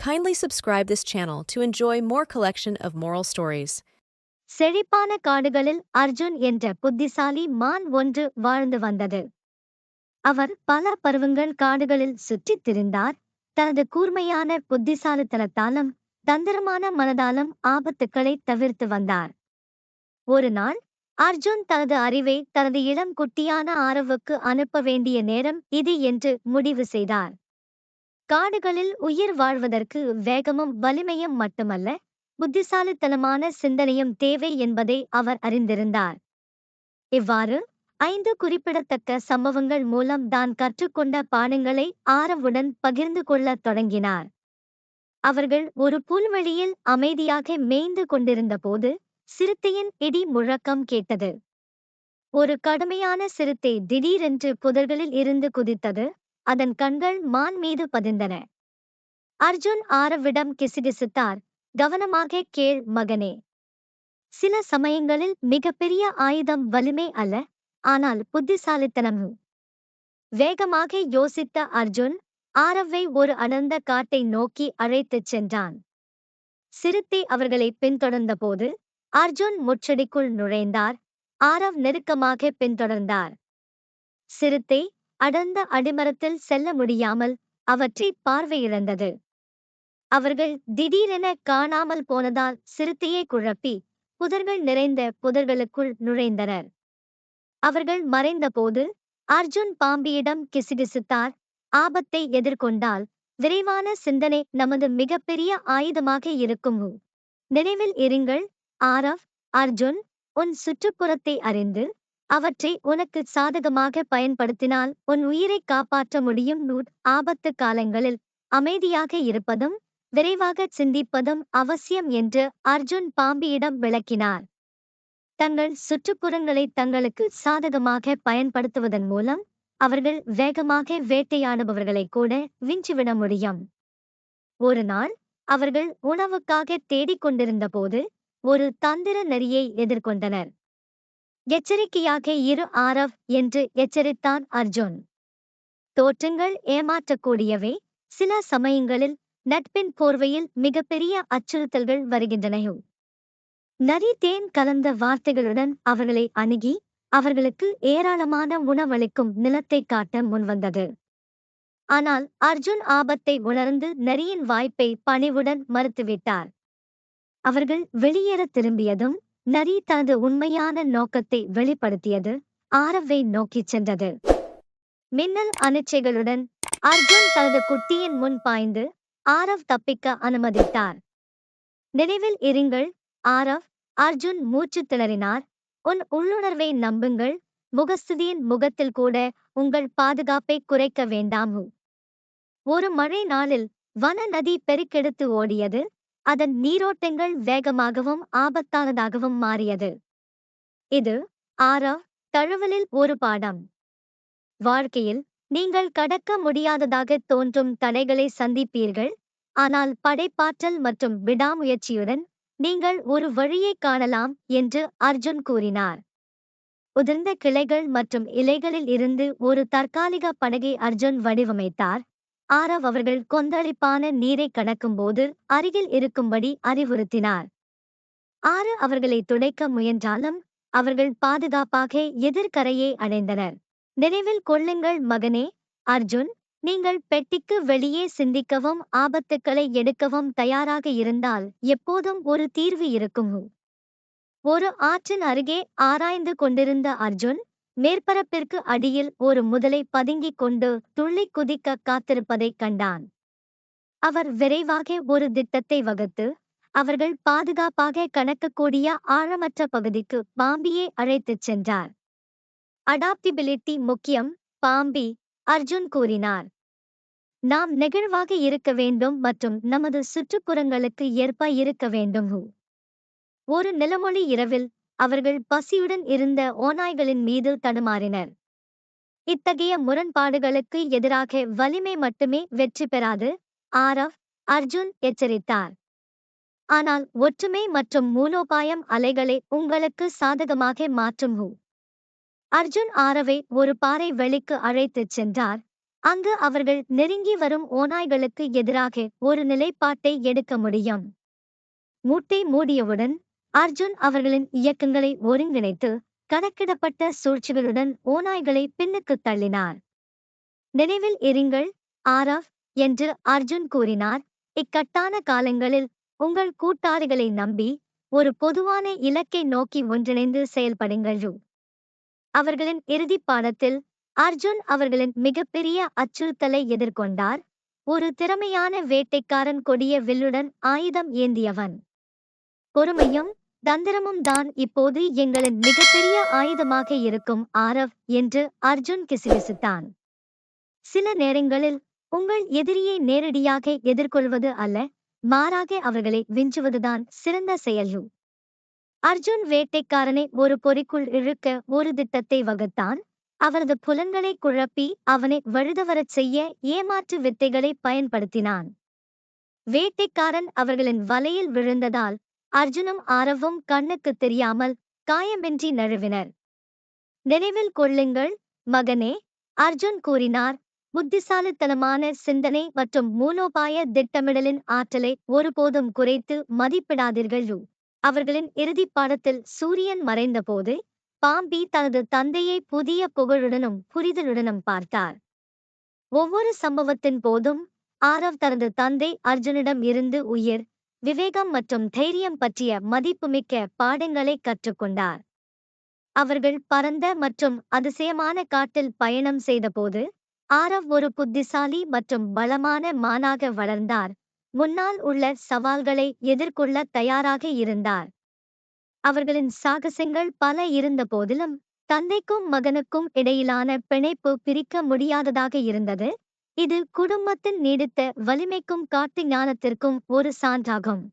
Kindly subscribe this channel to enjoy more collection of moral stories. செழிப்பான காடுகளில் அர்ஜுன் என்ற புத்திசாலி மான் ஒன்று வாழ்ந்து வந்தது அவர் பல பருவங்கள் காடுகளில் சுற்றித் திரிந்தார் தனது கூர்மையான புத்திசாலித்தனத்தாலும் தந்திரமான மனதாலும் ஆபத்துக்களை தவிர்த்து வந்தார் ஒரு நாள் அர்ஜுன் தனது அறிவை தனது இளம் குட்டியான ஆரவுக்கு அனுப்ப வேண்டிய நேரம் இது என்று முடிவு செய்தார் காடுகளில் உயிர் வாழ்வதற்கு வேகமும் வலிமையும் மட்டுமல்ல புத்திசாலித்தனமான சிந்தனையும் தேவை என்பதை அவர் அறிந்திருந்தார். இவ்வாறு ஐந்து குறிப்பிடத்தக்க சம்பவங்கள் மூலம் தான் கற்றுக்கொண்ட பாடங்களை ஆரவுடன் பகிர்ந்து கொள்ளத் தொடங்கினார். அவர்கள் ஒரு புல்வெளியில் அமைதியாக மேய்ந்து கொண்டிருந்த போது சிறுத்தையின் இடி முழக்கம் கேட்டது. ஒரு கடுமையான சிறுத்தை திடீரென்று புதர்களில் இருந்து குதித்தது. அதன் கண்கள் மான் மீது பதிந்தன. அர்ஜுன் ஆரவிடம் கிசுகிசுத்தார் கவனமாக கேள் மகனே. சில சமயங்களில் மிகப்பெரிய ஆயுதம் வலிமை அல்ல ஆனால் புத்திசாலித்தனம். வேகமாக யோசித்த அர்ஜுன் ஆரவை ஒரு அடர்ந்த காட்டை நோக்கி அழைத்துச் சென்றான். சிறுத்தை அவர்களை பின்தொடர்ந்தபோது அர்ஜுன் முச்சடிக்குள் நுழைந்தார். ஆரவ் நெருக்கமாக பின்தொடர்ந்தார். சிறுத்தை அடர்ந்த அடிமரத்தில் செல்ல முடியாமல் அவற்றை பார்வையிழந்தது. அவர்கள் திடீரென காணாமல் போனதால் சிறுத்தையை குழப்பி புதர்கள் நிறைந்த புதர்களுக்குள் நுழைந்தனர். அவர்கள் மறைந்தபோது அர்ஜுன் பாம்பியிடம் கிசுகிசுத்தார். ஆபத்தை எதிர்கொண்டால் விரைவான சிந்தனை நமது மிகப்பெரிய ஆயுதமாக இருக்கும். நினைவில் இருங்கள் ஆரவ் அர்ஜுன் உன் சுற்றுப்புறத்தை அறிந்து அவற்றை உனக்கு சாதகமாக பயன்படுத்தினால் உன் உயிரை காப்பாற்ற முடியும் நூட். ஆபத்து காலங்களில் அமைதியாக இருப்பதும் விரைவாக சிந்திப்பதும் அவசியம் என்று அர்ஜுன் பாம்பியிடம் விளக்கினார். தங்கள் சுற்றுப்புறங்களை தங்களுக்கு சாதகமாக பயன்படுத்துவதன் மூலம் அவர்கள் வேகமாக வேட்டையாடுபவர்களை கூட விஞ்சிவிட முடியும். ஒரு நாள் அவர்கள் உணவுக்காக தேடிக்கொண்டிருந்த போது ஒரு தந்திர நரியை எதிர்கொண்டனர். எச்சரிக்கையாக இரு ஆரவ் என்று எச்சரித்தான் அர்ஜுன். தோற்றங்கள் ஏமாற்றக்கூடியவை. சில சமயங்களில் நட்பின் போர்வையில் மிகப்பெரிய அச்சுறுத்தல்கள் வருகின்றன. நரி தேன் கலந்த வார்த்தைகளுடன் அவர்களை அணுகி அவர்களுக்கு ஏராளமான உணவளிக்கும் நிலத்தை காட்ட முன்வந்தது. ஆனால் அர்ஜுன் ஆபத்தை உணர்ந்து நரியின் வாய்ப்பை பணிவுடன் மறுத்துவிட்டார். அவர்கள் வெளியேற திரும்பியதும் நரி தனது உண்மையான நோக்கத்தை வெளிப்படுத்தியது. ஆரவை நோக்கிச் சென்றது. மின்னல் அனிச்சைகளுடன் அர்ஜுன் தனது குட்டியின் முன் பாய்ந்து ஆரவ் தப்பிக்க அனுமதித்தார். நினைவில் இருங்கள் ஆரவ் அர்ஜுன் மூச்சு திணறினார். உன் உள்ளுணர்வை நம்புங்கள். முகஸ்துதியின் முகத்தில் கூட உங்கள் பாதுகாப்பை குறைக்க வேண்டாம். ஒரு மழை நாளில் வன நதி பெருக்கெடுத்து ஓடியது. அதன் நீரோட்டங்கள் வேகமாகவும் ஆபத்தானதாகவும் மாறியது. இது ஆரா தழுவலில் ஒரு பாடம். வாழ்க்கையில் நீங்கள் கடக்க முடியாததாக தோன்றும் தடைகளை சந்திப்பீர்கள். ஆனால் படைப்பாற்றல் மற்றும் விடாமுயற்சியுடன் நீங்கள் ஒரு வழியை காணலாம் என்று அர்ஜுன் கூறினார். உதிர்ந்த கிளைகள் மற்றும் இலைகளில் இருந்து ஒரு தற்காலிக படகை அர்ஜுன் வடிவமைத்தார். ஆரவ் அவர்கள் கொந்தளிப்பான நீரை கடக்கும்போது அருகில் இருக்கும்படி அறிவுறுத்தினார். ஆறு அவர்களை துடைக்க முயன்றாலும் அவர்கள் பாதுகாப்பாக எதிர்கரையை அடைந்தனர். நினைவில் கொள்ளுங்கள் மகனே அர்ஜுன் நீங்கள் பெட்டிக்கு வெளியே சிந்திக்கவும் ஆபத்துக்களை எடுக்கவும் தயாராக இருந்தால் எப்போதும் ஒரு தீர்வு இருக்கும்? ஒரு ஆற்றின் அருகே ஆராய்ந்து கொண்டிருந்த அர்ஜுன் மேற்பரப்பிற்கு அடியில் ஒரு முதலை பதுங்கிக் கொண்டு துள்ளி குதிக்க காத்திருப்பதைக் கண்டான். அவர் விரைவாக ஒரு திட்டத்தை வகுத்து அவர்கள் பாதுகாப்பாக கணக்கக்கூடிய ஆழமற்ற பகுதிக்கு பாம்பியை அழைத்துச் சென்றார். அடாப்டிபிலிட்டி முக்கியம் பாம்பி அர்ஜுன் கூறினார். நாம் நெகிழ்வாக இருக்க வேண்டும் மற்றும் நமது சுற்றுப்புறங்களுக்கு ஏற்ப இருக்க வேண்டும். ஒரு நிலமொழி இரவில் அவர்கள் பசியுடன் இருந்த ஓநாய்களின் மீது தடுமாறினர். இத்தகைய முரண்பாடுகளுக்கு எதிராக வலிமை மட்டுமே வெற்றி பெறாது ஆரவ் அர்ஜுன் எச்சரித்தார். ஆனால் ஒற்றுமை மற்றும் மூலோபாயம் அலைகளை உங்களுக்கு சாதகமாக மாற்றும் ஹூ அர்ஜுன் ஆரவை ஒரு பாறை வெளிக்கு அழைத்துச் சென்றார். அங்கு அவர்கள் நெருங்கி வரும் ஓநாய்களுக்கு எதிராக ஒரு நிலைப்பாட்டை எடுக்க முடியும். மூட்டை மூடியவுடன் அர்ஜுன் அவர்களின் இயக்கங்களை ஒருங்கிணைத்து கணக்கிடப்பட்ட சூழ்ச்சிகளுடன் ஓநாய்களை பின்னுக்குத் தள்ளினார். நினைவில் இருங்கள் ஆரவ் என்று அர்ஜுன் கூறினார். இக்கட்டான காலங்களில் உங்கள் கூட்டாளிகளை நம்பி ஒரு பொதுவான இலக்கை நோக்கி ஒன்றிணைந்து செயல்படுங்கள் அவர்களின் இறுதிப் பாடத்தில் அர்ஜுன் அவர்களின் மிகப்பெரிய அச்சுறுத்தலை எதிர்கொண்டார். ஒரு திறமையான வேட்டைக்காரன் கொடிய வில்லுடன் ஆயுதம் ஏந்தியவன். பொறுமையும் தந்திரமும் தான் இப்போது எங்களின் மிகப்பெரிய ஆயுதமாக இருக்கும் ஆரவ் என்று அர்ஜுன் கிசுகிசுத்தான். சில நேரங்களில் உங்கள் எதிரியை நேரடியாக எதிர்கொள்வது அல்ல மாறாக அவர்களை விஞ்சுவதுதான் சிறந்த செயல்யு அர்ஜுன் வேட்டைக்காரனை ஒரு பொறிக்குள் இழுக்க ஒரு திட்டத்தை வகுத்தான். அவரது புலன்களை குழப்பி அவனை வழுதவரச் செய்ய ஏமாற்று வித்தைகளை பயன்படுத்தினான். வேட்டைக்காரன் அவர்களின் வலையில் விழுந்ததால் அர்ஜுனும் ஆரவும் கண்ணுக்கு தெரியாமல் காயமின்றி நழுவினர். நினைவில் கொள்ளுங்கள் மகனே அர்ஜுன் கூறினார். புத்திசாலித்தனமான சிந்தனை மற்றும் மூலோபாய திட்டமிடலின் ஆற்றலை ஒருபோதும் குறைத்து மதிப்பிடாதீர்கள் அவர்களின் இறுதிப் பாடத்தில் சூரியன் மறைந்தபோது பாம்பி தனது தந்தையை புதிய புகழுடனும் புரிதலுடனும் பார்த்தார். ஒவ்வொரு சம்பவத்தின் போதும் ஆரவ் தனது தந்தை அர்ஜுனிடம் இருந்து உயிர் விவேகம் மற்றும் தைரியம் பற்றிய மதிப்புமிக்க பாடங்களை கற்றுக்கொண்டார். அவர்கள் பரந்த மற்றும் அதிசயமான காட்டில் பயணம் செய்தபோது ஆரவ் ஒரு புத்திசாலி மற்றும் பலமான மானாக வளர்ந்தார். முன்னால் உள்ள சவால்களை எதிர்கொள்ள தயாராக இருந்தார். அவர்களின் சாகசங்கள் பல இருந்த போதிலும் தந்தைக்கும் மகனுக்கும் இடையிலான பிணைப்பு பிரிக்க முடியாததாக இருந்தது. இது குடும்பத்தின் நீடித்த வலிமைக்கும் காட்டு ஞானத்திற்கும் ஒரு சான்றாகும்.